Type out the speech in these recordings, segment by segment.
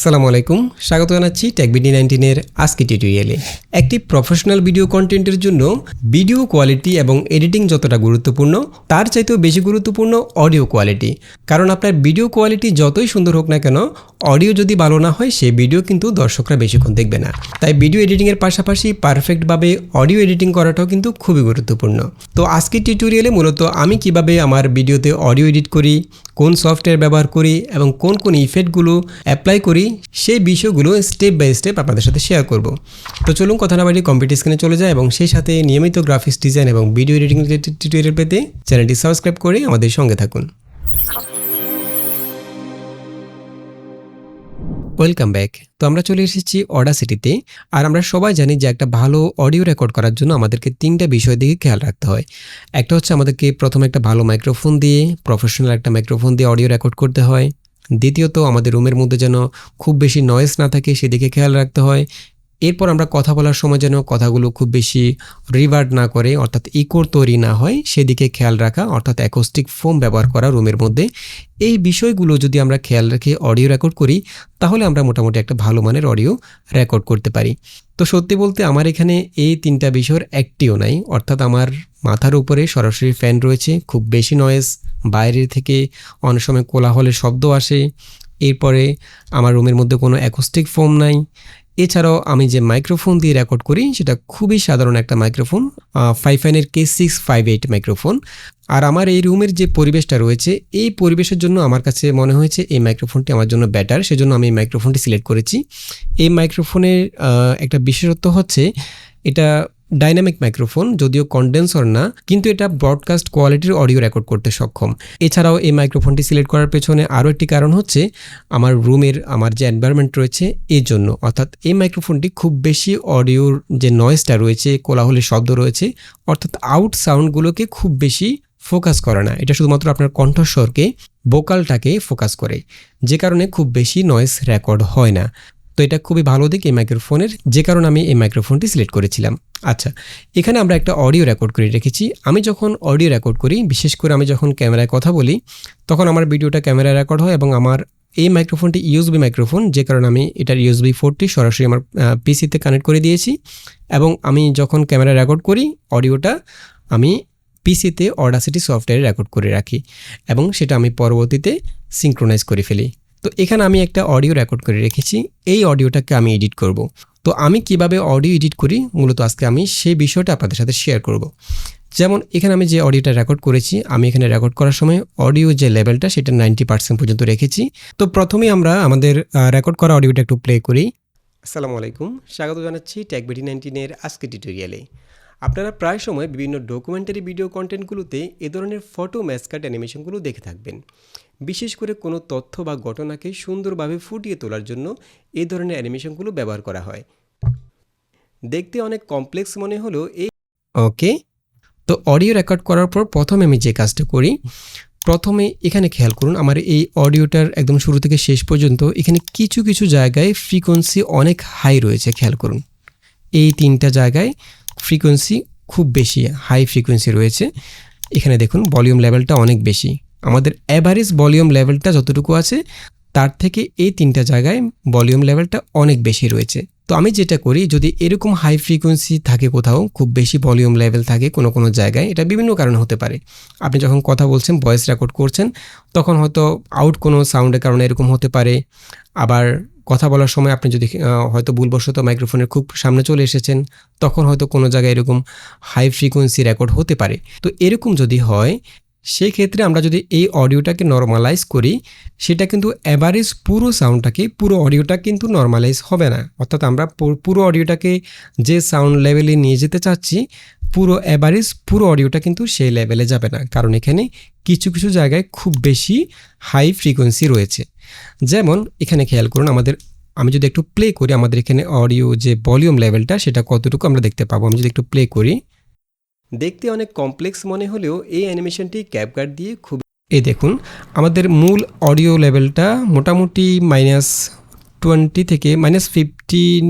আসসালামু আলাইকুম। স্বাগত জানাচ্ছি টেকবিডি নাইনটিনের আজকে টিউটোরিয়ালে একটি প্রফেশনাল ভিডিও কন্টেন্টের জন্য ভিডিও কোয়ালিটি এবং এডিটিং যতটা গুরুত্বপূর্ণ, তার চাইতেও বেশি গুরুত্বপূর্ণ অডিও কোয়ালিটি কারণ আপনার ভিডিও কোয়ালিটি যতই সুন্দর হোক না কেন অডিও যদি ভালো না হয়, সেই ভিডিও কিন্তু দর্শকরা বেশিক্ষণ দেখবে না। তাই ভিডিও এডিটিংয়ের পাশাপাশি পারফেক্টভাবে অডিও এডিটিং করাটাও কিন্তু খুবই গুরুত্বপূর্ণ। তো আজকে টিউটোরিয়ালে মূলত আমি কীভাবে আমার ভিডিওতে অডিও এডিট করি, কোন সফটওয়্যার ব্যবহার করি এবং কোন কোন ইফেক্টগুলো অ্যাপ্লাই করি সেই বিষয়গুলো স্টেপ বাই স্টেপ আপনাদের সাথে শেয়ার করব। তো চলুন কথা না বাড়ি কম্পিউটার স্ক্রিনে চলে যায় এবং সেই সাথে নিয়মিত গ্রাফিক্স ডিজাইন এবং ভিডিও এডিটিং রিলেটেড টিউটোরিয়াল পেতে চ্যানেলটি সাবস্ক্রাইব করে আমাদের সঙ্গে থাকুন। ওয়েলকাম ব্যাক তো আমরা চলে এসেছি অডাসিটিতে আর আমরা সবাই জানি যে একটা ভালো অডিও রেকর্ড করার জন্য আমাদেরকে তিনটা বিষয় দিকে খেয়াল রাখতে হয়। একটা হচ্ছে আমাদেরকে প্রথমে একটা ভালো মাইক্রোফোন দিয়ে প্রফেশনাল একটা মাইক্রোফোন দিয়ে অডিও রেকর্ড করতে হয়। দ্বিতীয়ত আমাদের রুমের মধ্যে যেন খুব বেশি নয়েস না থাকে সেদিকে খেয়াল রাখতে হয়। এরপর আমরা কথা বলার সময় যেন কথাগুলো খুব বেশি রিভার্ড না করে, অর্থাৎ ইকোর তৈরি না হয়, সেদিকে খেয়াল রাখা, অর্থাৎ অ্যাকোস্টিক ফোম ব্যবহার করা রুমের মধ্যে। এই বিষয়গুলো যদি আমরা খেয়াল রেখে অডিও রেকর্ড করি, তাহলে আমরা মোটামুটি একটা ভালো মানের অডিও রেকর্ড করতে পারি। তো সত্যি বলতে আমার এখানে এই তিনটা বিষয়ের একটিও নাই, অর্থাৎ আমার মাথার উপরে সরাসরি ফ্যান রয়েছে, খুব বেশি নয়েজ বাইরে থেকে অনেক সময় কোলাহলের শব্দ আসে এরপরে আমার রুমের মধ্যে কোনো অ্যাকোস্টিক ফোম নাই। এছাড়াও আমি যে মাইক্রোফোন দিয়ে রেকর্ড করি, সেটা খুবই সাধারণ একটা microphone five ফাইনের K six five eight microphone আর আমার এই রুমের যে পরিবেশটা রয়েছে, এই পরিবেশের জন্য আমার কাছে মনে হয়েছে এই মাইক্রোফোনটি আমার জন্য বেটার সেজন্য আমি এই মাইক্রোফোনটি সিলেক্ট করেছি। এই মাইক্রোফোনের একটা বিশেষত্ব হচ্ছে, এটা ডাইনামিক মাইক্রোফোন, যদিও কন্ডেন্সর না, কিন্তু এটা ব্রডকাস্ট কোয়ালিটির অডিও রেকর্ড করতে সক্ষম। এছাড়াও এই মাইক্রোফোনটি সিলেক্ট করার পেছনে আরও একটি কারণ হচ্ছে, আমার রুমের, আমার যে এনভায়রনমেন্ট রয়েছে, এর জন্য। অর্থাৎ এই মাইক্রোফোনটি খুব বেশি অডিওর যে নয়েজটা রয়েছে, কোলাহলের শব্দ রয়েছে, অর্থাৎ আউট সাউন্ডগুলোকে খুব বেশি ফোকাস করে না। এটা শুধুমাত্র আপনার কণ্ঠস্বরকে বোকালটাকে ফোকাস করে, যে কারণে খুব বেশি নয়েজ রেকর্ড হয় না। তো এটা খুবই ভালো দিক এই মাইক্রোফোনের যে কারণে আমি এই মাইক্রোফোনটি সিলেক্ট করেছিলাম। আচ্ছা এখানে আমরা একটা অডিও রেকর্ড করে রেখেছি। আমি যখন অডিও রেকর্ড করি, বিশেষ করে আমি যখন ক্যামেরায় কথা বলি, তখন আমার ভিডিওটা ক্যামেরায় রেকর্ড হয় এবং আমার এই মাইক্রোফোনটি ইউএসবি মাইক্রোফোন যে কারণে আমি এটার ইউএসবি ফোরটি সরাসরি আমার পিসিতে কানেক্ট করে দিয়েছি। এবং আমি যখন ক্যামেরা রেকর্ড করি অডিওটা আমি পিসিতে অডাসিটি সফটওয়্যারে রেকর্ড করে রাখি এবং সেটা আমি পরবর্তীতে সিঙ্ক্রোনাইজ করে ফেলি। তো এখানে আমি একটা অডিও রেকর্ড করে রেখেছি। এই অডিওটাকে আমি এডিট করব। তো আমি কীভাবে অডিও এডিট করি? মূলত আজকে আমি সেই বিষয়টা আপনাদের সাথে শেয়ার করব। যেমন এখানে আমি যে অডিওটা রেকর্ড করেছি, আমি এখানে রেকর্ড করার সময় অডিও যে লেভেলটা সেটা নাইনটি পার্সেন্ট পর্যন্ত রেখেছি। তো প্রথমেই আমরা আমাদের রেকর্ড করা অডিওটা একটু প্লে করি। আসসালামু আলাইকুম। স্বাগত জানাচ্ছি ট্যাকবিডি নাইনটিনের আজকে টিউটোরিয়ালে আপনারা প্রায় সময় বিভিন্ন ডকুমেন্টারি ভিডিও কন্টেন্টগুলোতে এ ধরনের ফটো ম্যাসকাট অ্যানিমেশনগুলো দেখে থাকবেন। বিশেষ করে কোনো তথ্য বা ঘটনাকে সুন্দরভাবে ফুটিয়ে তোলার জন্য এই ধরনের অ্যানিমেশনগুলো ব্যবহার করা হয়। দেখতে অনেক কমপ্লেক্স মনে হলো এই ওকে, তো অডিও রেকর্ড করার পর প্রথমে আমি যে কাজটা করি, প্রথমে এখানে খেয়াল করুন আমার এই অডিওটার একদম শুরু থেকে শেষ পর্যন্ত এখানে কিছু কিছু জায়গায় ফ্রিকোয়েন্সি অনেক হাই রয়েছে, খেয়াল করুন। এই তিনটা জায়গায় ফ্রিকোয়েন্সি খুব বেশি হাই ফ্রিকোয়েন্সি রয়েছে। এখানে দেখুন ভলিউম লেভেলটা অনেক বেশি। আমাদের অ্যাভারেজ ভলিউম লেভেলটা যতটুকু আছে, তার থেকে এই তিনটা জায়গায় ভলিউম লেভেলটা অনেক বেশি রয়েছে। তো আমি যেটা করি, যদি এরকম হাই ফ্রিকোয়েন্সি থাকে কোথাও, খুব বেশি ভলিউম লেভেল থাকে কোনো কোনো জায়গায়, এটা বিভিন্ন কারণে হতে পারে। আপনি যখন কথা বলছেন ভয়েস রেকর্ড করছেন, তখন হয়তো আউট কোনো সাউন্ডের কারণে এরকম হতে পারে। আবার কথা বলার সময় আপনি যদি হয়তো ভুলবশত মাইক্রোফোনের খুব সামনে চলে এসেছেন, তখন হয়তো কোনো জায়গায় এরকম হাই ফ্রিকোয়েন্সি রেকর্ড হতে পারে। তো এরকম যদি হয় সেই ক্ষেত্রে আমরা যদি এই অডিওটাকে নর্মালাইজ করি, সেটা কিন্তু অ্যাভারেজ পুরো সাউন্ডটাকে পুরো অডিওটা কিন্তু নর্মালাইজ হবে না। অর্থাৎ আমরা পুরো অডিওটাকে যে সাউন্ড লেভেলে নিয়ে যেতে চাচ্ছি, পুরো অ্যাভারেজ পুরো অডিওটা কিন্তু সেই লেভেলে যাবে না। কারণ এখানে কিছু কিছু জায়গায় খুব বেশি হাই ফ্রিকোয়েন্সি রয়েছে। যেমন, এখানে খেয়াল করুন আমাদের, আমি যদি একটু প্লে করি, আমাদের এখানে অডিও যে ভলিউম লেভেলটা সেটা কতটুকু আমরা দেখতে পাবো? আমি যদি একটু প্লে করি দেখতে অনেক কমপ্লেক্স মনে হলেও এই অ্যানিমেশনটি ক্যাপকার্ড দিয়ে খুব এ দেখুন, আমাদের মূল অডিও লেভেলটা মোটামুটি মাইনাস টোয়েন্টি থেকে মাইনাস ফিফটিন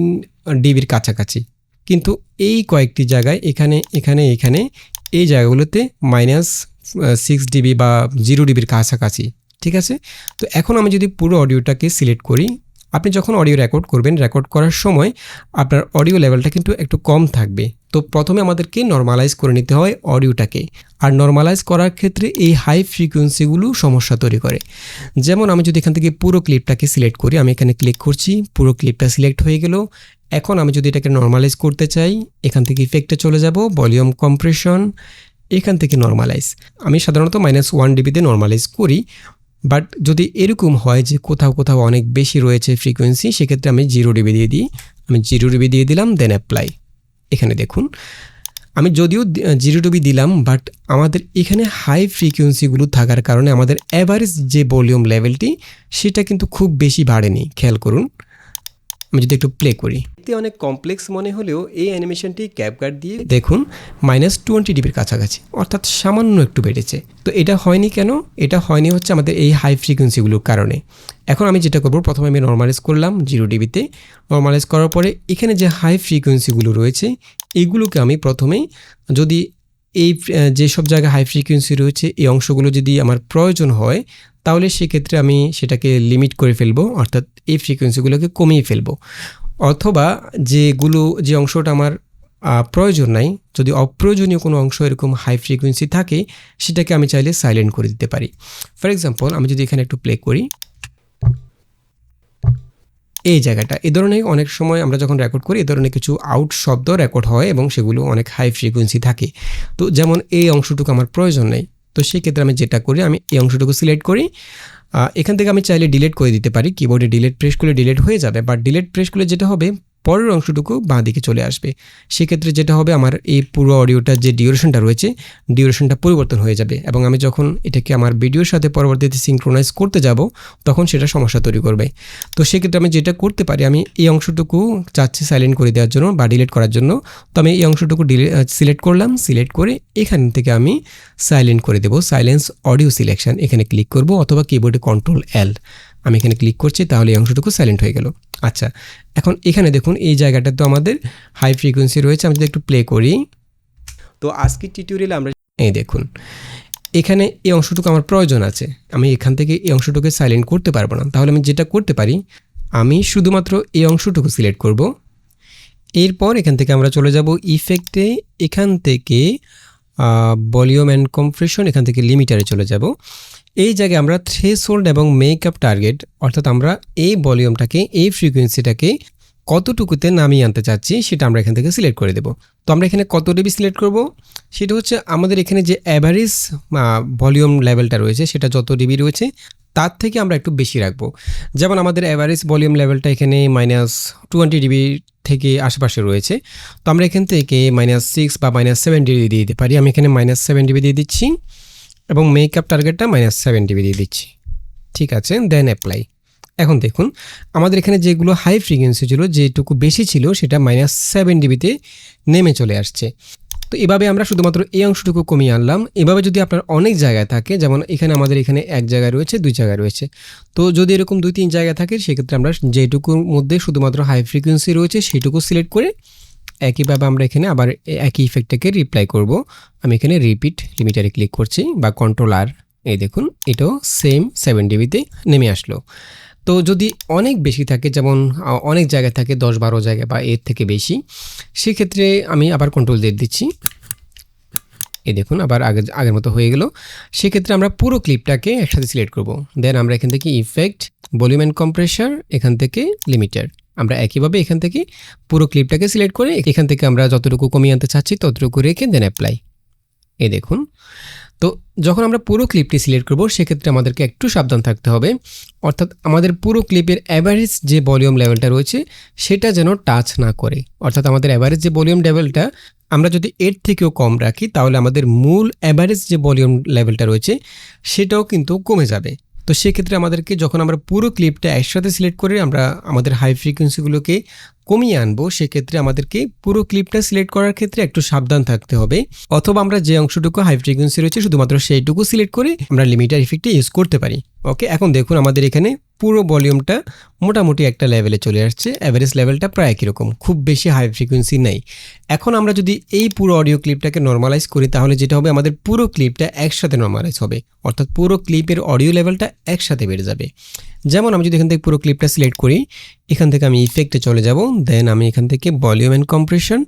ডিবির কাছাকাছি। কিন্তু এই কয়েকটি জায়গায় এখানে এখানে এখানে এই জায়গাগুলোতে মাইনাস সিক্স ডিবি বা জিরো ডিবির কাছাকাছি, ঠিক আছে? তো এখন আমি যদি পুরো অডিওটাকে সিলেক্ট করি আপনি যখন অডিও রেকর্ড করবেন রেকর্ড করার সময় আপনার অডিও লেভেলটা কিন্তু একটু কম থাকবে। তো প্রথমে আমাদেরকে নর্মালাইজ করে নিতে হয় অডিওটাকে আর নর্মালাইজ করার ক্ষেত্রে এই হাই ফ্রিকোয়েন্সিগুলো সমস্যা তৈরি করে। যেমন আমি যদি এখান থেকে পুরো ক্লিপটাকে সিলেক্ট করি, আমি এখানে ক্লিক করছি, পুরো ক্লিপটা সিলেক্ট হয়ে গেল। এখন আমি যদি এটাকে নর্মালাইজ করতে চাই, এখান থেকে ইফেক্টে চলে যাব ভলিউম কম্প্রেশন এখান থেকে নর্মালাইজ আমি সাধারণত মাইনাস ওয়ান ডিবিতে নর্মালাইজ করি। বাট যদি এরকম হয় যে কোথাও কোথাও অনেক বেশি রয়েছে ফ্রিকোয়েন্সি সেক্ষেত্রে আমি জিরো ডিবি দিয়ে দিই। আমি জিরো ডিবি দিয়ে দিলাম দেন অ্যাপ্লাই এখানে দেখুন। আমি যদিও জিরো ডিবি দিলাম বাট আমাদের এখানে হাই ফ্রিকোয়েন্সিগুলো থাকার কারণে আমাদের অ্যাভারেজ যে ভলিউম লেভেলটি সেটা কিন্তু খুব বেশি বাড়েনি। খেয়াল করুন। আমি যদি একটু প্লে করি। এতে অনেক কমপ্লেক্স মনে হলেও এই অ্যানিমেশনটি ক্যাপকাট দিয়ে দেখুন মাইনাস টোয়েন্টি ডিবির কাছাকাছি অর্থাৎ সামান্য একটু বেড়েছে। তো এটা হয়নি কেন? এটা হয়নি হচ্ছে আমাদের এই হাই ফ্রিকোয়েন্সিগুলোর কারণে। এখন আমি যেটা করব প্রথমে আমি নর্মালাইজ করলাম জিরো ডিবিতে নর্মালাইজ করার পরে এখানে যে হাই ফ্রিকোয়েন্সিগুলো রয়েছে এগুলোকে আমি প্রথমে যদি এই যেসব জায়গায় হাই ফ্রিকোয়েন্সি রয়েছে এই অংশগুলো যদি আমার প্রয়োজন হয় তাহলে সেক্ষেত্রে আমি সেটাকে লিমিট করে ফেলব, অর্থাৎ এই ফ্রিকোয়েন্সিগুলোকে কমিয়ে ফেলব। অথবা যেগুলো, যে অংশটা আমার প্রয়োজন নাই, যদি অপ্রয়োজনীয় কোনো অংশ এরকম হাই ফ্রিকোয়েন্সি থাকে, সেটাকে আমি চাইলে সাইলেন্ট করে দিতে পারি। ফর এক্সাম্পল আমি যদি এখানে একটু প্লে করি। এই জায়গাটা, এ ধরনের অনেক সময় আমরা যখন রেকর্ড করি, এ ধরনের কিছু আউট শব্দ রেকর্ড হয় এবং সেগুলো অনেক হাই ফ্রিকোয়েন্সি থাকে। তো যেমন এই অংশটুকু আমার প্রয়োজন নেই তো সেই ক্ষেত্রে আমি যেটা করি, আমি এই অংশটুকু সিলেক্ট করি। এখান থেকে আমি চাইলে ডিলেট করে দিতে পারি। কিবোর্ডে ডিলেট প্রেস করলে ডিলেট হয়ে যাবে। বাট ডিলেট প্রেস করলে যেটা হবে পরের অংশটুকু বাঁ দিকে চলে আসবে। সেক্ষেত্রে যেটা হবে আমার এই পুরো অডিওটার যে ডিউরেশনটা রয়েছে ডিউরেশনটা পরিবর্তন হয়ে যাবে এবং আমি যখন এটাকে আমার ভিডিওর সাথে পরবর্তীতে সিঙ্ক্রোনাইজ করতে যাব, তখন সেটা সমস্যা তৈরি করবে। তো সেক্ষেত্রে আমি যেটা করতে পারি, আমি এই অংশটুকু চাচ্ছি সাইলেন্ট করে দেওয়ার জন্য বা ডিলিট করার জন্য, তো আমি এই অংশটুকু সিলেক্ট করলাম সিলেক্ট করে এখান থেকে আমি সাইলেন্ট করে দেবো। সাইলেন্স অডিও সিলেকশন এখানে ক্লিক করব অথবা কিবোর্ডে কন্ট্রোল এল আমি এখানে ক্লিক করছি, তাহলে এই অংশটুকু সাইলেন্ট হয়ে গেল। আচ্ছা এখন এখানে দেখুন, এই জায়গাটা তো আমাদের হাই ফ্রিকোয়েন্সি রয়েছে, আমি যদি একটু প্লে করি। তো আজকের টিউটোরিয়ালে আমরা এই দেখুন, এখানে এই অংশটুকু আমার প্রয়োজন আছে, আমি এখান থেকে এই অংশটুকু সাইলেন্ট করতে পারব না। তাহলে আমি যেটা করতে পারি, আমি শুধুমাত্র এই অংশটুকু সিলেক্ট করব। এরপর এখান থেকে আমরা চলে যাব ইফেক্টে এখান থেকে ভলিউম অ্যান্ড কম্প্রেশন এখান থেকে লিমিটারে চলে যাব। এই জায়গায় আমরা থ্রেশোল্ড এবং মেকআপ টার্গেট অর্থাৎ আমরা এই ভলিউমটাকে এই ফ্রিকোয়েন্সিটাকে কতটুকুতে নামিয়ে আনতে চাচ্ছি, সেটা আমরা এখান থেকে সিলেক্ট করে দেব। তো আমরা এখানে কত ডিবি সিলেক্ট করব? সেটা হচ্ছে আমাদের এখানে যে অ্যাভারেজ ভলিউম লেভেলটা রয়েছে, সেটা যত ডিবি রয়েছে, তার থেকে আমরা একটু বেশি রাখব। যেমন আমাদের অ্যাভারেজ ভলিউম লেভেলটা এখানে মাইনাস টোয়েন্টি ডিবি থেকে আশেপাশে রয়েছে। তো আমরা এখান থেকে মাইনাস সিক্স বা মাইনাস সেভেন ডিবি দিয়ে দিতে পারি। আমি এখানে মাইনাস সেভেন ডিবি দিয়ে দিচ্ছি। এবং মেকআপ টার্গেটটা মাইনাস সেভেন ডিবি দিয়ে দিচ্ছি। ঠিক আছে দেন অ্যাপ্লাই এখন দেখুন, আমাদের এখানে যেগুলো হাই ফ্রিকোয়েন্সি ছিল, যেটুকু বেশি ছিল, সেটা মাইনাস সেভেন ডিবিতে নেমে চলে আসছে। তো এভাবে আমরা শুধুমাত্র এই অংশটুকু কমিয়ে আনলাম। এভাবে যদি আপনার অনেক জায়গায় থাকে, যেমন এখানে আমাদের এখানে এক জায়গায় রয়েছে, দুই জায়গায় রয়েছে। তো যদি এরকম দুই তিন জায়গায় থাকে, সেক্ষেত্রে আমরা যেটুকুর মধ্যে শুধুমাত্র হাই ফ্রিকোয়েন্সি রয়েছে, সেটুকু সিলেক্ট করে একইভাবে আমরা এখানে আবার একই ইফেক্টটাকে রিপ্লাই করব। আমি এখানে রিপিট লিমিটারে ক্লিক করছি বা কন্ট্রোল আর এই দেখুন, এটাও সেম সেভেন ডিবিতে নেমে আসলো। তো যদি অনেক বেশি থাকে, যেমন অনেক জায়গায় থাকে, দশ বারো জায়গায় বা এর থেকে বেশি, সেক্ষেত্রে আমি আবার কন্ট্রোল দিয়ে দিচ্ছি। এই দেখুন, আবার আগে আগের মতো হয়ে গেল। সেক্ষেত্রে আমরা পুরো ক্লিপটাকে একসাথে সিলেক্ট করব। দেন আমরা এখান থেকে ইফেক্ট ভলিউম অ্যান্ড কম্প্রেসার এখান থেকে লিমিটার আমরা একইভাবে এখান থেকে পুরো ক্লিপটাকে সিলেক্ট করে এখান থেকে আমরা যতটুকু কমিয়ে আনতে চাচ্ছি ততটুকু রেখে দেন অ্যাপ্লাই এ দেখুন। তো যখন আমরা পুরো ক্লিপটি সিলেক্ট করব, সেক্ষেত্রে আমাদেরকে একটু সাবধান থাকতে হবে। অর্থাৎ আমাদের পুরো ক্লিপের অ্যাভারেজ যে ভলিউম লেভেলটা রয়েছে, সেটা যেন টাচ না করে। অর্থাৎ আমাদের অ্যাভারেজ যে ভলিউম লেভেলটা আমরা যদি এর থেকেও কম রাখি, তাহলে আমাদের মূল অ্যাভারেজ যে ভলিউম লেভেলটা রয়েছে, সেটাও কিন্তু কমে যাবে। তো সেক্ষেত্রে আমাদেরকে যখন আমরা পুরো ক্লিপটা একসাথে সিলেক্ট করে আমরা আমাদের হাই ফ্রিকোয়েন্সিগুলোকে কমিয়ে আনব, সেক্ষেত্রে আমাদেরকে পুরো ক্লিপটা সিলেক্ট করার ক্ষেত্রে একটু সাবধান থাকতে হবে। অথবা আমরা যে অংশটুকু হাই ফ্রিকোয়েন্সি রয়েছে, শুধুমাত্র সেইটুকু সিলেক্ট করে আমরা লিমিটার ইফেক্টটা ইউজ করতে পারি। ওকে এখন দেখুন আমাদের এখানে পুরো ভলিউমটা মোটামুটি একটা লেভেলে চলে আসছে। অ্যাভারেজ লেভেলটা প্রায় একই রকম, খুব বেশি হাই ফ্রিকোয়েন্সি নেই। এখন আমরা যদি এই পুরো অডিও ক্লিপটাকে নর্মালাইজ করি, তাহলে যেটা হবে, আমাদের পুরো ক্লিপটা একসাথে নর্মালাইজ হবে। অর্থাৎ পুরো ক্লিপের অডিও লেভেলটা একসাথে বেড়ে যাবে। যেমন আমি যদি এখান থেকে পুরো ক্লিপটা সিলেক্ট করি, এখান থেকে আমি ইফেক্টে চলে যাব দেন আমি এখান থেকে volume and compression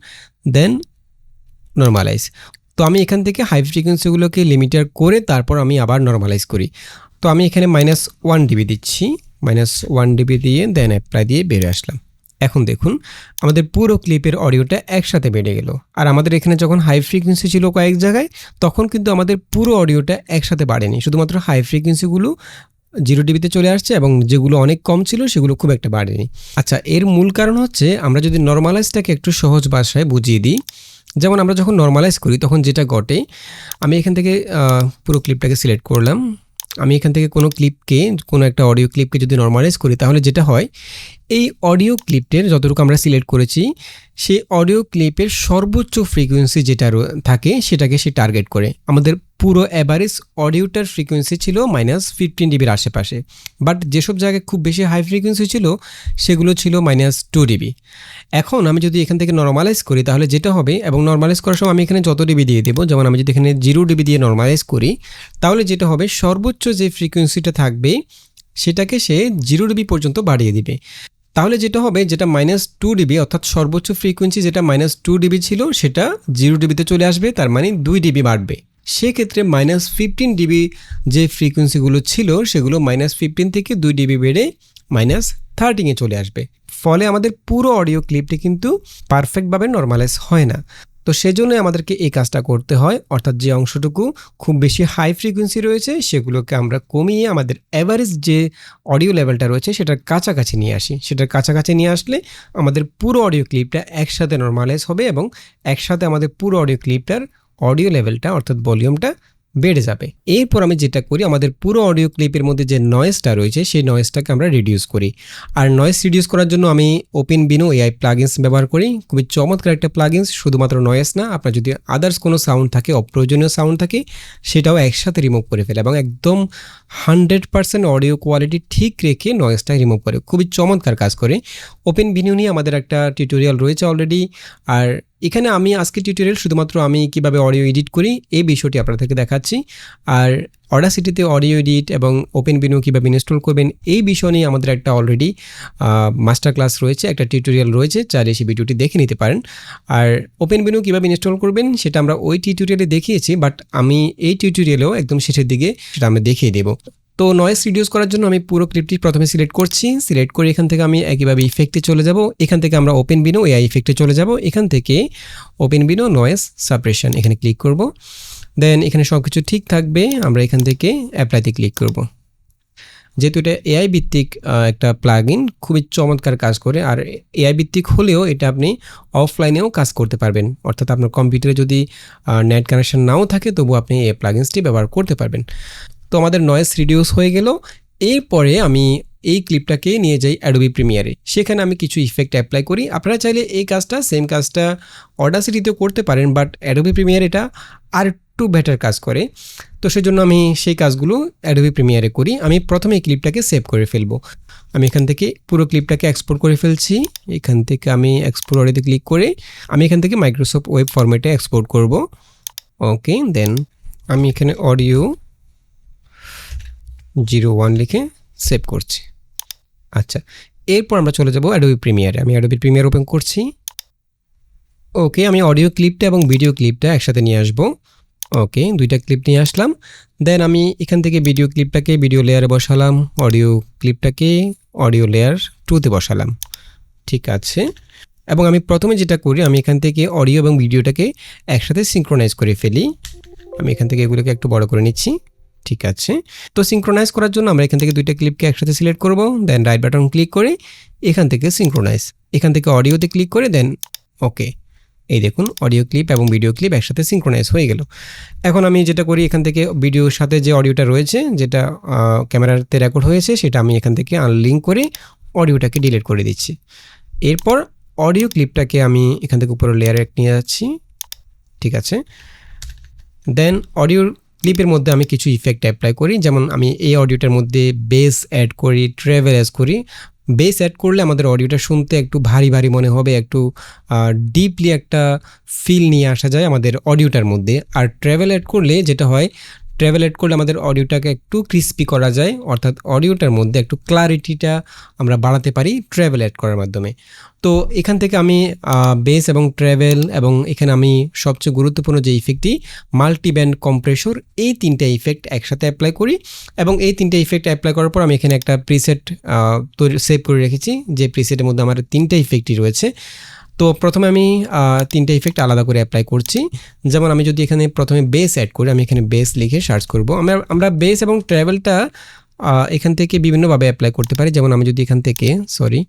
then normalize তো আমি এখান থেকে হাই ফ্রিকোয়েন্সিগুলোকে লিমিটার করে তারপর আমি আবার নর্মালাইজ করি। তো আমি এখানে মাইনাস ওয়ান ডিবি দিচ্ছি। মাইনাস ওয়ান ডিবি দিয়ে দেন অ্যাপ্লাই দিয়ে বেড়ে আসলাম। এখন দেখুন, আমাদের পুরো ক্লিপের অডিওটা একসাথে বেড়ে গেল। আর আমাদের এখানে যখন হাই ফ্রিকোয়েন্সি ছিল কয়েক জায়গায়, তখন কিন্তু আমাদের পুরো অডিওটা একসাথে বাড়েনি। শুধুমাত্র হাই ফ্রিকোয়েন্সিগুলো জিরো ডিবিতে চলে আসছে এবং যেগুলো অনেক কম ছিল, সেগুলো খুব একটা বাড়েনি। আচ্ছা এর মূল কারণ হচ্ছে আমরা যদি নর্মালাইজটাকে একটু সহজ ভাষায় বুঝিয়ে দিই, যেমন আমরা যখন নর্মালাইজ করি, তখন যেটা ঘটে, আমি এখান থেকে পুরো ক্লিপটাকে সিলেক্ট করলাম। আমি এখান থেকে কোনো ক্লিপকে কোনো একটা অডিও ক্লিপকে যদি নর্মালাইজ করি, তাহলে যেটা হয় এই অডিও ক্লিপটের যতটুকু আমরা সিলেক্ট করেছি, সেই অডিও ক্লিপের সর্বোচ্চ ফ্রিকোয়েন্সি যেটা থাকে, সেটাকে সে টার্গেট করে। আমাদের পুরো অ্যাভারেজ অডিওটার ফ্রিকোয়েন্সি ছিল মাইনাস ফিফটিন ডিবির আশেপাশে। বাট যেসব জায়গায় খুব বেশি হাই ফ্রিকোয়েন্সি ছিল, সেগুলো ছিল মাইনাস টু ডিবি এখন আমি যদি এখান থেকে নর্মালাইজ করি, তাহলে যেটা হবে, এবং নর্মালাইজ করার সময় আমি এখানে যত ডিবি দিয়ে দেবো, যেমন আমি যদি এখানে জিরো ডিবি দিয়ে নর্মালাইজ করি, তাহলে যেটা হবে, সর্বোচ্চ যে ফ্রিকোয়েন্সিটা থাকবে, সেটাকে সে জিরো ডিবি পর্যন্ত বাড়িয়ে দিবে। তাহলে যেটা হবে, যেটা মাইনাস টু ডিবি অর্থাৎ সর্বোচ্চ ফ্রিকোয়েন্সি যেটা মাইনাস টু ডিবি ছিল, সেটা জিরো ডিবিতে চলে আসবে, তার মানে দুই ডিবি বাড়বে। সেক্ষেত্রে মাইনাস ফিফটিন ডিবি যে ফ্রিকোয়েন্সিগুলো ছিল, সেগুলো মাইনাস ফিফটিন থেকে দুই ডিবি বেড়ে মাইনাস থার্টিনে চলে আসবে। ফলে আমাদের পুরো অডিও ক্লিপটি কিন্তু পারফেক্টভাবে নর্মালাইজ হয় না। তো সেজন্যই আমাদেরকে এই কাজটা করতে হয়। অর্থাৎ যে অংশটুকু খুব বেশি হাই ফ্রিকোয়েন্সি রয়েছে, সেগুলোকে আমরা কমিয়ে আমাদের অ্যাভারেজ যে অডিও লেভেলটা রয়েছে, সেটার কাছাকাছি নিয়ে আসি। সেটার কাছাকাছি নিয়ে আসলে আমাদের পুরো অডিও ক্লিপটা একসাথে নর্মালাইজ হবে এবং একসাথে আমাদের পুরো অডিও ক্লিপটার অডিও লেভেলটা অর্থাৎ ভলিউমটা বেড়ে যাবে। এরপর আমি যেটা করি, আমাদের পুরো অডিও ক্লিপের মধ্যে যে নয়েজটা রয়েছে, সেই নয়েজটাকে আমরা রিডিউস করি। আর নয়েজ রিডিউস করার জন্য আমি ওপেন বিনো এআই প্লাগিনস ব্যবহার করি। খুবই চমৎকার একটা প্লাগিনস শুধুমাত্র নয়েজ না, আপনার যদি আদার্স কোনো সাউন্ড থাকে, অপ্রয়োজনীয় সাউন্ড থাকে, সেটাও একসাথে রিমুভ করে ফেলে এবং একদম হান্ড্রেড পার্সেন্ট অডিও কোয়ালিটি ঠিক রেখে নয়েজটা রিমুভ করে। খুবই চমৎকার কাজ করে। ওপেন বিনিউ নিয়ে আমাদের একটা টিউটোরিয়াল রয়েছে অলরেডি আর এখানে আমি আজকে টিউটোরিয়াল শুধুমাত্র আমি কীভাবে অডিও এডিট করি, এই বিষয়টি আপনাদেরকে দেখাচ্ছি। আর অডাসিটিতে অডিও এডিট এবং ওপেন বিনু কীভাবে ইনস্টল করবেন, এই বিষয় নিয়ে আমাদের একটা অলরেডি মাস্টার ক্লাস রয়েছে, একটা টিউটোরিয়াল রয়েছে, চাইলে সেই ভিডিওটি দেখে নিতে পারেন। আর ওপেন বিনু কীভাবে ইনস্টল করবেন, সেটা আমরা ওই টিউটোরিয়ালে দেখিয়েছি বাট আমি এই টিউটোরিয়ালেও একদম শেষের দিকে সেটা আমি দেখিয়ে দেবো। তো নয়েস রিডিউস করার জন্য আমি পুরো ক্লিপটি প্রথমে সিলেক্ট করছি। সিলেক্ট করে এখান থেকে আমি একইভাবে ইফেক্টে চলে যাব। এখান থেকে আমরা ওপেন বিনো এআই ইফেক্টে চলে যাব। এখান থেকে ওপেন বিনো নয়েস সাপ্রেশন এখানে ক্লিক করব। দেন এখানে সব কিছু ঠিক থাকবে। আমরা এখান থেকে অ্যাপ্লাইতে ক্লিক করব। যেহেতু এটা এআই ভিত্তিক একটা প্লাগ ইন খুবই চমৎকার কাজ করে। আর এআই ভিত্তিক হলেও এটা আপনি অফলাইনেও কাজ করতে পারবেন। অর্থাৎ আপনার কম্পিউটারে যদি নেট কানেকশন নাও থাকে তবু আপনি এই প্লাগিনসটি ব্যবহার করতে পারবেন। তো আমাদের নয়েস রিডিউস হয়ে গেল। এরপরে আমি এই ক্লিপটাকে নিয়ে যাই অ্যাডোবি প্রিমিয়ারে সেখানে আমি কিছু ইফেক্ট অ্যাপ্লাই করি। আপনারা চাইলে এই কাজটা সেম কাজটা অডাসিটিতেও করতে পারেন বাট অ্যাডোবি প্রিমিয়ার এটা আর একটু বেটার কাজ করে। তো সেজন্য আমি সেই কাজগুলো অ্যাডোবি প্রিমিয়ারে করি। আমি প্রথমে এই ক্লিপটাকে সেভ করে ফেলব। আমি এখান থেকে পুরো ক্লিপটাকে এক্সপোর্ট করে ফেলছি। এখান থেকে আমি এক্সপোর্ট অডিওতে ক্লিক করে আমি এখান থেকে মাইক্রোসফট ওয়েব ফরম্যাটে এক্সপোর্ট করব। ওকে দেন আমি এখানে অডিও জিরো ওয়ান লিখে সেভ করছি। আচ্ছা এরপর আমরা চলে যাব অ্যাডোবি প্রিমিয়ারে আমি অ্যাডোবি প্রিমিয়ার ওপেন করছি। ওকে, আমি অডিও ক্লিপটা এবং ভিডিও ক্লিপটা একসাথে নিয়ে আসব। ওকে, দুইটা ক্লিপ নিয়ে আসলাম। দেন আমি এখান থেকে ভিডিও ক্লিপটাকে ভিডিও লেয়ারে বসালাম অডিও ক্লিপটাকে অডিও লেয়ার টুতে বসালাম। ঠিক আছে। এবং আমি প্রথমে যেটা করি, আমি এখান থেকে অডিও এবং ভিডিওটাকে একসাথে সিঙ্ক্রোনাইজ করে ফেলি। আমি এখান থেকে এগুলোকে একটু বড় করে নিচ্ছি। ঠিক আছে। তো সিঙ্ক্রোনাইজ করার জন্য আমরা এখান থেকে দুইটা ক্লিপকে একসাথে সিলেক্ট করব দেন রাইট বাটন ক্লিক করে এখান থেকে সিঙ্ক্রোনাইজ এখান থেকে অডিওতে ক্লিক করে দেন ওকে এই দেখুন অডিও ক্লিপ এবং ভিডিও ক্লিপ একসাথে সিঙ্ক্রোনাইজ হয়ে গেল। এখন আমি যেটা করি, এখান থেকে ভিডিওর সাথে যে অডিওটা রয়েছে, যেটা ক্যামেরাতে রেকর্ড হয়েছে, সেটা আমি এখান থেকে আনলিঙ্ক করে অডিওটাকে ডিলিট করে দিচ্ছি। এরপর অডিও ক্লিপটাকে আমি এখান থেকে উপরে লেয়ারে নিয়ে যাচ্ছি, ঠিক আছে। দেন অডিওর ক্লিপের মধ্যে আমি কিছু ইফেক্ট অ্যাপ্লাই করি। যেমন আমি এই অডিওটার মধ্যে বেস অ্যাড করি ট্রেভেল অ্যাড করি। বেস অ্যাড করলে আমাদের অডিওটা শুনতে একটু ভারী ভারী মনে হবে, একটু ডিপলি একটা ফিল নিয়ে আসা যায় আমাদের অডিওটার মধ্যে। আর ট্রাভেল অ্যাড করলে যেটা হয় ট্রাভেল অ্যাড করলে আমাদের অডিওটাকে একটু ক্রিস্পি করা যায়, অর্থাৎ অডিওটার মধ্যে একটু ক্লারিটিটা আমরা বাড়াতে পারি ট্রাভেল অ্যাড করার মাধ্যমে। তো এখান থেকে আমি বেস এবং ট্রাভেল এবং এখানে আমি সবচেয়ে গুরুত্বপূর্ণ যে ইফেক্টটি মাল্টিব্যান্ড কম্প্রেসর এই তিনটা ইফেক্ট একসাথে অ্যাপ্লাই করি এবং এই তিনটা ইফেক্ট অ্যাপ্লাই করার পর আমি এখানে একটা প্রিসেট তৈরি সেভ করে রেখেছি। যে প্রিসেটের মধ্যে আমার তিনটা ইফেক্টই রয়েছে। তো প্রথমে আমি তিনটা ইফেক্ট আলাদা করে অ্যাপ্লাই করছি। যেমন আমি যদি এখানে প্রথমে বেস অ্যাড করি, আমি এখানে বেস লিখে সার্চ করব। আমরা আমরা বেস এবং ট্রাভেলটা এখান থেকে বিভিন্নভাবে অ্যাপ্লাই করতে পারি। যেমন আমি যদি এখান থেকে সরি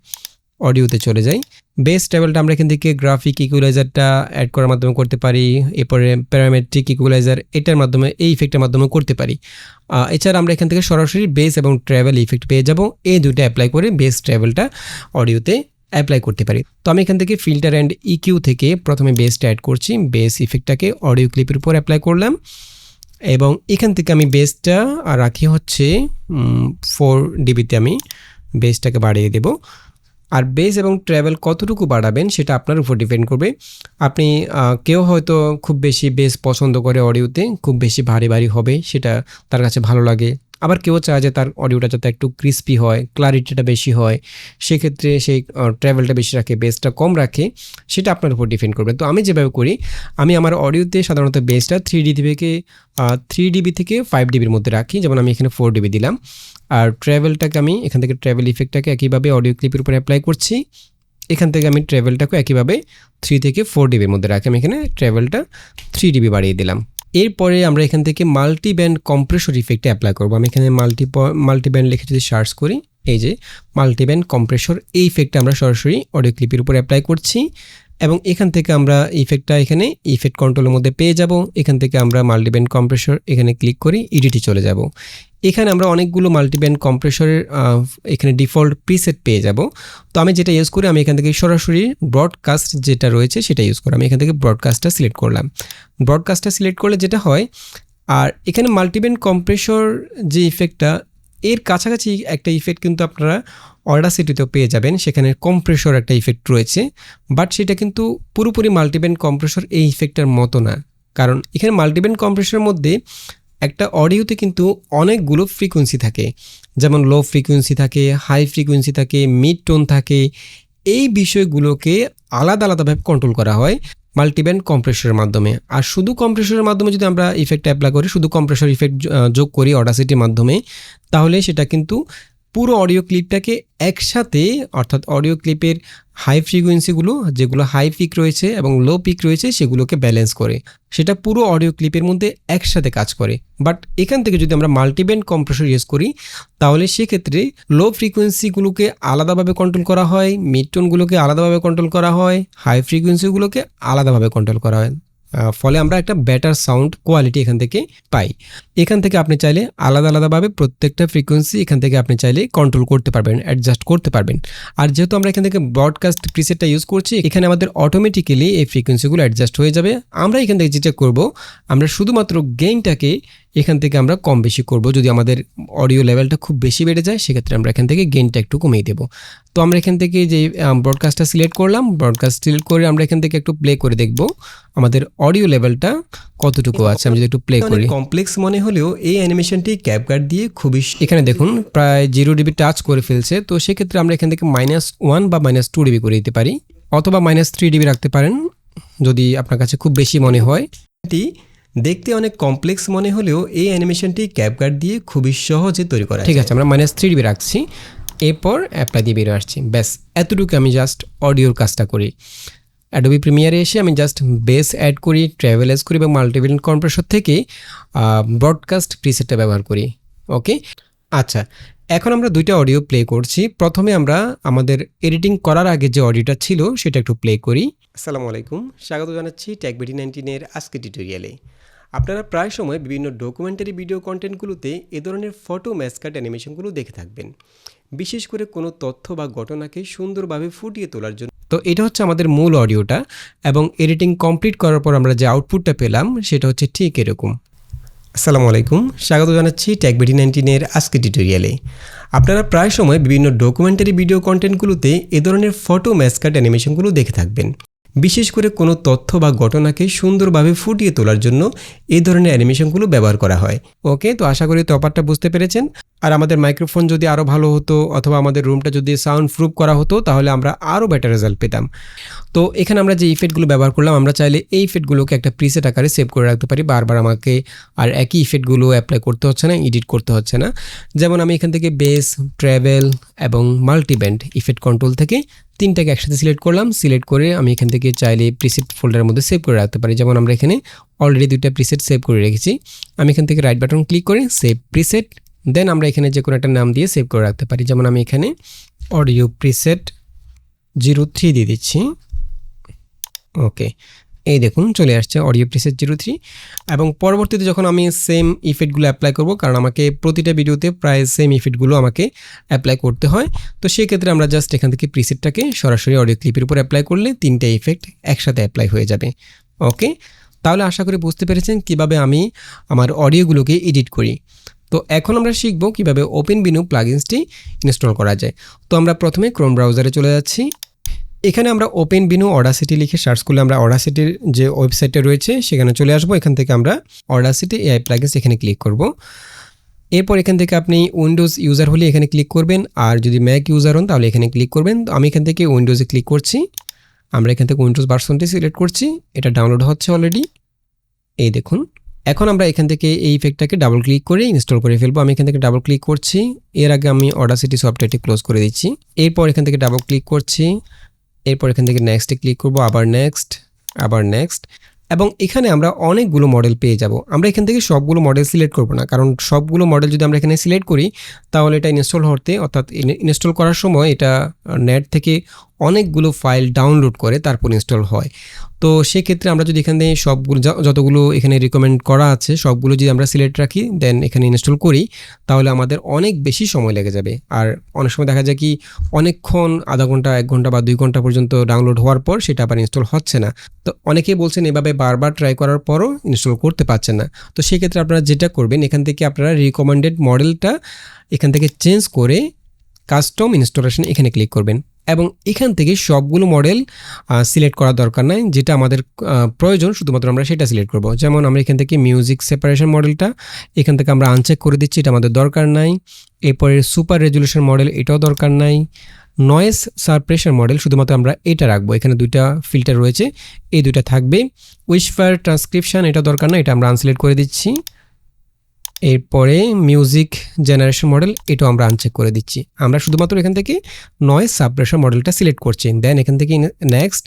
অডিওতে চলে যাই। বেস ট্রাভেলটা আমরা এখান থেকে গ্রাফিক ইকুয়ালাইজারটা অ্যাড করার মাধ্যমে করতে পারি। এরপরে প্যারামেট্রিক ইকুয়ালাইজার এটার মাধ্যমে, এই ইফেক্টের মাধ্যমে করতে পারি। এছাড়া আমরা এখান থেকে সরাসরি বেস এবং ট্রাভেল ইফেক্ট পেয়ে যাব। এই দুটো অ্যাপ্লাই করে বেস ট্রাভেলটা অডিওতে অ্যাপ্লাই করতে পারি। তো আমি এখান থেকে ফিল্টার অ্যান্ড ইকিউ থেকে প্রথমে বেসটা অ্যাড করছি। বেস ইফেক্টটাকে অডিও ক্লিপের উপর অ্যাপ্লাই করলাম। এবং এখান থেকে আমি বেসটা রাখি হচ্ছে ফোর ডিবিতে আমি বেসটাকে বাড়িয়ে দেব। আর বেস এবং ট্রাভেল কতটুকু বাড়াবেন সেটা আপনার উপর ডিপেন্ড করবে। আপনি কেউ হয়তো খুব বেশি বেস পছন্দ করে অডিওতে খুব বেশি ভারী ভারী হবে, সেটা তার কাছে ভালো লাগে। আবার কেউ চায় যে তার অডিওটা যাতে একটু ক্রিস্পি হয় ক্লারিটিটা বেশি হয়, সেক্ষেত্রে সেই ট্রাভেলটা বেশি রাখে বেসটা কম রাখে, সেটা আপনার উপর ডিপেন্ড করবে। তো আমি যেভাবে করি, আমি আমার অডিওতে সাধারণত বেসটা থ্রি ডি থেকে থ্রি ডিবি থেকে ফাইভ ডিবির মধ্যে রাখি। যেমন আমি এখানে ফোর ডিবি দিলাম। আর ট্রাভেলটাকে আমি, এখান থেকে ট্রাভেল ইফেক্টটাকে একইভাবে অডিও ক্লিপের উপরে অ্যাপ্লাই করছি। এখান থেকে আমি ট্রাভেলটাকে একইভাবে থ্রি থেকে ফোর ডিবির মধ্যে রাখি। আমি এখানে ট্রাভেলটা থ্রি ডিবি বাড়িয়ে দিলাম। এরপরে আমরা এখান থেকে মাল্টি ব্যান্ড কম্প্রেসর ইফেক্টে অ্যাপ্লাই করব। আমি এখানে মাল্টি মাল্টি ব্যান্ড লিখে যদি সার্চ করি, এই যে মাল্টি ব্যান্ড কম্প্রেসর এই ইফেক্টটা আমরা সরাসরি অডিও ক্লিপের উপর অ্যাপ্লাই করছি। এবং এখান থেকে আমরা ইফেক্টটা এখানে ইফেক্ট কন্ট্রোলের মধ্যে পেয়ে যাব। এখান থেকে আমরা মাল্টিব্যান্ড কম্প্রেসর এখানে ক্লিক করি ইডিটি চলে যাব। এখানে আমরা অনেকগুলো মাল্টিব্যান্ড কম্প্রেসরের এখানে ডিফল্ট প্রিসেট পেয়ে যাব। তো আমি যেটা ইউজ করি, আমি এখান থেকে সরাসরি ব্রডকাস্ট যেটা রয়েছে সেটা ইউজ করি। আমি এখান থেকে ব্রডকাস্টটা সিলেক্ট করলাম। ব্রডকাস্টটা সিলেক্ট করলে যেটা হয়, আর এখানে মাল্টিব্যান্ড কম্প্রেসর যে ইফেক্টটা এর কাছাকাছি একটা ইফেক্ট কিন্তু আপনারা অর্ডাসিটিতেও পেয়ে যাবেন। সেখানে কম্প্রেসর একটা ইফেক্ট রয়েছে। বাট সেটা কিন্তু পুরোপুরি মাল্টিব্যান্ড কম্প্রেসর এই ইফেক্টটার মতো না। কারণ এখানে মাল্টিব্যান্ড কম্প্রেসরের মধ্যে একটা অডিওতে কিন্তু অনেকগুলো ফ্রিকোয়েন্সি থাকে। যেমন লো ফ্রিকোয়েন্সি থাকে হাই ফ্রিকোয়েন্সি থাকে মিড টোন থাকে। এই বিষয়গুলোকে আলাদা আলাদাভাবে কন্ট্রোল করা হয় মাল্টিব্যান্ড কম্প্রেসরের মাধ্যমে। আর শুধু কম্প্রেসরের মাধ্যমে যদি আমরা ইফেক্ট অ্যাপ্লাই করি, শুধু কম্প্রেসর ইফেক্ট যোগ করি অডাসিটির মাধ্যমে, তাহলে সেটা কিন্তু পুরো অডিও ক্লিপটাকে একসাথে, অর্থাৎ অডিও ক্লিপের হাই ফ্রিকোয়েন্সিগুলো যেগুলো হাই পিক রয়েছে এবং লো পিক রয়েছে, সেগুলোকে ব্যালেন্স করে। সেটা পুরো অডিও ক্লিপের মধ্যে একসাথে কাজ করে। বাট এখান থেকে যদি আমরা মাল্টিব্যান্ড কম্প্রেসর ইউজ করি, তাহলে সেক্ষেত্রে লো ফ্রিকোয়েন্সিগুলোকে আলাদাভাবে কন্ট্রোল করা হয় মিড টোনগুলোকে আলাদাভাবে কন্ট্রোল করা হয় হাই ফ্রিকোয়েন্সিগুলোকে আলাদাভাবে কন্ট্রোল করা হয়। ফলে আমরা একটা বেটার সাউন্ড কোয়ালিটি এখান থেকে পাই। এখান থেকে আপনি চাইলে আলাদা আলাদাভাবে প্রত্যেকটা ফ্রিকোয়েন্সি এখান থেকে আপনি চাইলে কন্ট্রোল করতে পারবেন অ্যাডজাস্ট করতে পারবেন। আর যেহেতু আমরা এখান থেকে ব্রডকাস্ট প্রিসেটটা ইউজ করছি, এখানে আমাদের অটোমেটিক্যালি এই ফ্রিকোয়েন্সিগুলো অ্যাডজাস্ট হয়ে যাবে। আমরা এখান থেকে যেটা করব, আমরা শুধুমাত্র গেইনটাকে এখান থেকে আমরা কম বেশি করব। যদি আমাদের অডিও লেভেলটা খুব বেশি বেড়ে যায় সেক্ষেত্রে আমরা এখান থেকে গেইনটা একটু কমিয়ে দেবো। তো আমরা এখান থেকে যে ব্রডকাস্টটা সিলেক্ট করলাম ব্রডকাস্ট সিলেক্ট করে আমরা এখান থেকে একটু প্লে করে দেখব আমাদের অডিও লেভেলটা কতটুকু আছে। আমি যদি একটু প্লে করি। কমপ্লেক্স মনে হলেও এই অ্যানিমেশনটি ক্যাপকার্ড দিয়ে খুবই এখানে দেখুন প্রায় জিরো ডিবি টাচ করে ফেলছে। তো সেক্ষেত্রে আমরা এখান থেকে মাইনাস ওয়ান বা মাইনাস টু ডিবি করে দিতে পারি। অথবা মাইনাস থ্রি ডিবি রাখতে পারেন যদি আপনার কাছে খুব বেশি মনে হয়। দেখতে অনেক কমপ্লেক্স মনে হলেও এই অ্যানিমেশনটি ক্যাপকার্ড দিয়ে খুবই সহজে তৈরি করা ঠিক আছে আমরা মাইনাস থ্রি ডিবি রাখছি। এরপর অ্যাপ্লাই দিয়ে বেরো আসছি। ব্যাস এতটুকু আমি জাস্ট অডিওর কাজটা করি। অ্যাডোবি প্রিমিয়ারে এসে আমি জাস্ট বেস অ্যাড করি ট্রাভেলাইজ করি এবং মাল্টিভিলেন্ট কম্প্রেসর থেকে ব্রডকাস্ট প্রিসেটটা ব্যবহার করি। ওকে আচ্ছা এখন আমরা দুইটা অডিও প্লে করছি। প্রথমে আমরা আমাদের এডিটিং করার আগে যে অডিওটা ছিল সেটা একটু প্লে করি। আসসালামু আলাইকুম। স্বাগত জানাচ্ছি ট্যাকবিডি নাইনটিনের আজকে টিউটোরিয়ালে আপনারা প্রায় সময় বিভিন্ন ডকুমেন্টারি ভিডিও কন্টেন্টগুলোতে এ ধরনের ফটো ম্যাসকাট অ্যানিমেশনগুলো দেখে থাকবেন। বিশেষ করে কোনো তথ্য বা ঘটনাকে সুন্দরভাবে ফুটিয়ে তোলার জন্য। তো এটা হচ্ছে আমাদের মূল অডিওটা এবং এডিটিং কমপ্লিট করার পর আমরা যে আউটপুটটা পেলাম সেটা হচ্ছে ঠিক এরকম। আসসালামু আলাইকুম, স্বাগত জানাচ্ছি ট্যাকবিডি নাইনটিনের আজকে টিউটোরিয়ালে আপনারা প্রায় সময় বিভিন্ন ডকুমেন্টারি ভিডিও কন্টেন্টগুলোতে এ ধরনের ফটো ম্যাসকাট অ্যানিমেশনগুলো দেখে থাকবেন। বিশেষ করে কোনো তথ্য বা ঘটনাকে সুন্দরভাবে ফুটিয়ে তোলার জন্য এই ধরনের অ্যানিমেশনগুলো ব্যবহার করা হয়। ওকে, তো আশা করি তপারটা বুঝতে পেরেছেন। আর আমাদের মাইক্রোফোন যদি আরও ভালো হতো অথবা আমাদের রুমটা যদি সাউন্ড প্রুফ করা হতো, তাহলে আমরা আরও বেটার রেজাল্ট পেতাম। তো এখানে আমরা যে ইফেক্টগুলো ব্যবহার করলাম, আমরা চাইলে এই ইফেক্টগুলোকে একটা প্রিসেট আকারে সেভ করে রাখতে পারি। বারবার আমাকে আর একই ইফেক্টগুলো অ্যাপ্লাই করতে হচ্ছে না এডিট করতে হচ্ছে না। যেমন আমি এখান থেকে বেস ট্রাভেল এবং মাল্টিব্যান্ড ইফেক্ট কন্ট্রোল থেকে তিনটাকে একসাথে সিলেক্ট করলাম। সিলেক্ট করে আমি এখান থেকে চাইলে প্রিসেট ফোল্ডারের মধ্যে সেভ করে রাখতে পারি। যেমন আমরা এখানে অলরেডি দুইটা প্রিসেট সেভ করে রেখেছি। আমি এখান থেকে রাইট বাটন ক্লিক করে সেভ প্রিসেট দেন আমরা এখানে যে কোনো একটা নাম দিয়ে সেভ করে রাখতে পারি। যেমন আমি এখানে অডিও প্রিসেট জিরো থ্রি দিয়ে দিচ্ছি। ওকে এই দেখুন, চলে আসছে অডিও প্রিসেট জিরো থ্রি এবং পরবর্তীতে যখন আমি সেম ইফেক্টগুলো অ্যাপ্লাই করব, কারণ আমাকে প্রতিটা ভিডিওতে প্রায় সেম ইফেক্টগুলো আমাকে অ্যাপ্লাই করতে হয়, তো সেই ক্ষেত্রে আমরা জাস্ট এখান থেকে প্রিসেটটাকে সরাসরি অডিও ক্লিপের উপর অ্যাপ্লাই করলে তিনটে ইফেক্ট একসাথে অ্যাপ্লাই হয়ে যাবে। ওকে তাহলে আশা করি বুঝতে পেরেছেন কীভাবে আমি আমার অডিওগুলোকে এডিট করি। তো এখন আমরা শিখব কীভাবে ওপেন বিনু প্লাগিনসটি ইনস্টল করা যায়। তো আমরা প্রথমে ক্রোম ব্রাউজারে চলে যাচ্ছি। এখানে আমরা ওপেন বিনু অর্ডাসিটি লিখে সার্চ করলে আমরা অর্ডাসিটির যে ওয়েবসাইটটা রয়েছে, সেখানে চলে আসব। এখান থেকে আমরা অর্ডাসিটি এআই প্লাগিনস এখানে ক্লিক করব। এরপর এখান থেকে আপনি উইন্ডোজ ইউজার হলে এখানে ক্লিক করবেন। আর যদি ম্যাক ইউজার হন, তাহলে এখানে ক্লিক করবেন। তো আমি এখান থেকে উইন্ডোজে ক্লিক করছি। আমরা এখান থেকে উইন্ডোজ ভার্সনটি সিলেক্ট করছি। এটা ডাউনলোড হচ্ছে অলরেডি এই দেখুন। এখন আমরা এখান থেকে এই ইফেক্টটাকে ডাবল ক্লিক করে ইনস্টল করে ফেলব। আমি এখান থেকে ডাবল ক্লিক করছি। এর আগে আমি অর্ডাসিটি সফটওয়্যারটি ক্লোজ করে দিচ্ছি এরপর এখান থেকে ডাবল ক্লিক করছি। এরপর এখান থেকে নেক্সটে ক্লিক করব, আবার নেক্সট আবার নেক্সট এবং এখানে আমরা অনেকগুলো মডেল পেয়ে যাব। আমরা এখান থেকে সবগুলো মডেল সিলেক্ট করব না। কারণ সবগুলো মডেল যদি আমরা এখানে সিলেক্ট করি, তাহলে এটা ইনস্টল হতে অর্থাৎ ইনস্টল করার সময় এটা নেট থেকে অনেকগুলো ফাইল ডাউনলোড করে তারপর ইনস্টল হয়। তো সেক্ষেত্রে আমরা যদি এখানে সবগুলো যতগুলো এখানে রিকমেন্ড করা আছে, সবগুলো যদি আমরা সিলেক্ট রাখি দেন এখানে ইনস্টল করি, তাহলে আমাদের অনেক বেশি সময় লেগে যাবে। আর অনেক সময় দেখা যায় কি, অনেকক্ষণ, আধা ঘণ্টা, এক ঘণ্টা বা দুই ঘণ্টা পর্যন্ত ডাউনলোড হওয়ার পর সেটা আবার ইনস্টল হচ্ছে না। তো অনেকেই বলছেন এভাবে বারবার ট্রাই করার পরও ইনস্টল করতে পারছেন না। তো সেক্ষেত্রে আপনারা যেটা করবেন, এখান থেকে আপনারা রিকমেন্ডেড মডেলটা এখান থেকে চেঞ্জ করে কাস্টম ইনস্টলেশন এখানে ক্লিক করবেন। এবং এখান থেকে সবগুলো মডেল সিলেক্ট করার দরকার নাই। যেটা আমাদের প্রয়োজন, শুধুমাত্র আমরা সেটা সিলেক্ট করব। যেমন আমরা এখান থেকে মিউজিক সেপারেশন মডেলটা এখান থেকে আমরা আনচেক করে দিচ্ছি, এটা আমাদের দরকার নাই। এরপরে সুপার রেজুলেশন মডেল এটাও দরকার নাই। নয়েস সারপ্রেশন মডেল শুধুমাত্র আমরা এটা রাখব। এখানে দুইটা ফিল্টার রয়েছে, এই দুইটা থাকবে। উইশফায়ার ট্রান্সক্রিপশন এটা দরকার না এটা আমরা আনসিলেক্ট করে দিচ্ছি। এরপরে মিউজিক জেনারেশন মডেল এটাও আমরা আনচেক করে দিচ্ছি। আমরা শুধুমাত্র এখান থেকে নয় সাবপ্রেশন মডেলটা সিলেক্ট করছি। দেন এখান থেকে নেক্সট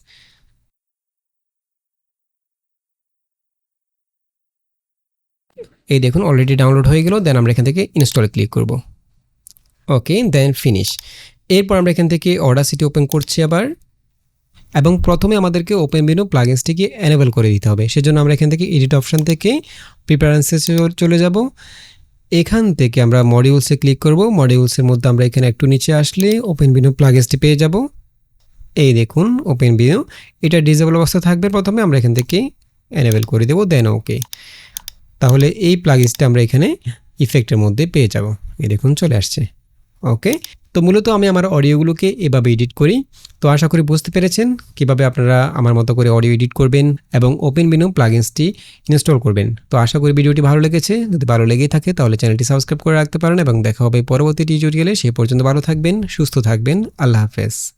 এই দেখুন অলরেডি ডাউনলোড হয়ে গেল। দেন আমরা এখান থেকে ইনস্টলে ক্লিক করব। ওকে দেন ফিনিশ এরপর আমরা এখান থেকে অর্ডার সিটি ওপেন করছি আবার। এবং প্রথমে আমাদেরকে ওপেন মেনু প্লাগিনসটিকে এনেবল করে দিতে হবে। সেজন্য আমরা এখান থেকে এডিট অপশান থেকে প্রিপারেন্সেসে চলে যাব। এখান থেকে আমরা মডিউলসে ক্লিক করব। মডিউলসের মধ্যে আমরা এখানে একটু নিচে আসলে ওপেন বিনু প্লাগিনসটি পেয়ে যাব। এই দেখুন ওপেন বিনু এটা ডিজেবল অবস্থা থাকবে প্রথমে, আমরা এখান থেকে এনেবল করে দেবো দেন ওকে তাহলে এই প্লাগিনসটা আমরা এখানে ইফেক্টের মধ্যে পেয়ে যাব। এই দেখুন, চলে আসছে। ওকে তো মূলত আমি আমার অডিওগুলোকে এভাবে এডিট করি। তো আশা করি বুঝতে পেরেছেন কীভাবে আপনারা আমার মতো করে অডিও এডিট করবেন এবং ওপেন বিনো প্লাগিনসটি ইনস্টল করবেন। তো আশা করি ভিডিওটি ভালো লেগেছে। যদি ভালো লেগেই থাকে তাহলে চ্যানেলটি সাবস্ক্রাইব করে রাখতে পারেন এবং দেখা হবে পরবর্তী টিউটোরিয়ালে। সে পর্যন্ত ভালো থাকবেন, সুস্থ থাকবেন। আল্লাহ হাফেজ।